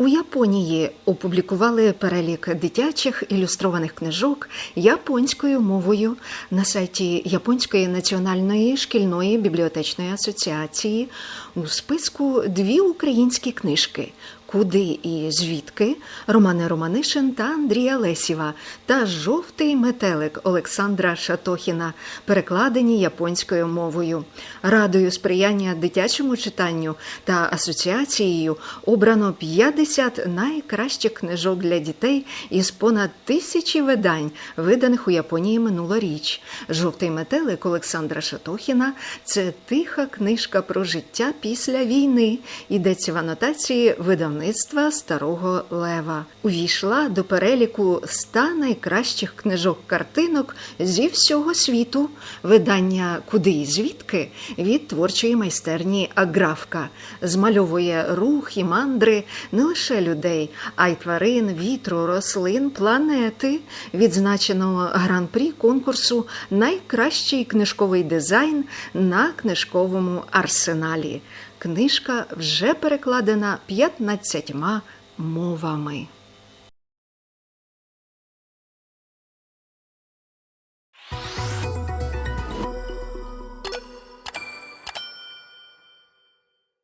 У Японії опублікували перелік дитячих ілюстрованих книжок японською мовою на сайті Японської національної шкільної бібліотечної асоціації. У списку дві українські книжки. Куди і звідки Романа Романишин та Андрія Лесєва та Жовтий метелик Олександра Шатохіна, перекладені японською мовою. Радою сприяння дитячому читанню та асоціацією обрано 50 найкращих книжок для дітей із понад тисячі видань, виданих у Японії минулоріч. Жовтий метелик Олександра Шатохіна це тиха книжка про життя після війни. Йдеться в анотації видавництва Старого Лева. Увійшла до переліку 100 найкращих книжок картинок зі всього світу. Видання Куди і звідки від творчої майстерні Аграфка змальовує рух і мандри не лише людей, а й тварин, вітру, рослин, планети. Відзначено гран-прі конкурсу Найкращий книжковий дизайн на книжковому арсеналі. Книжка вже перекладена 15 мовами.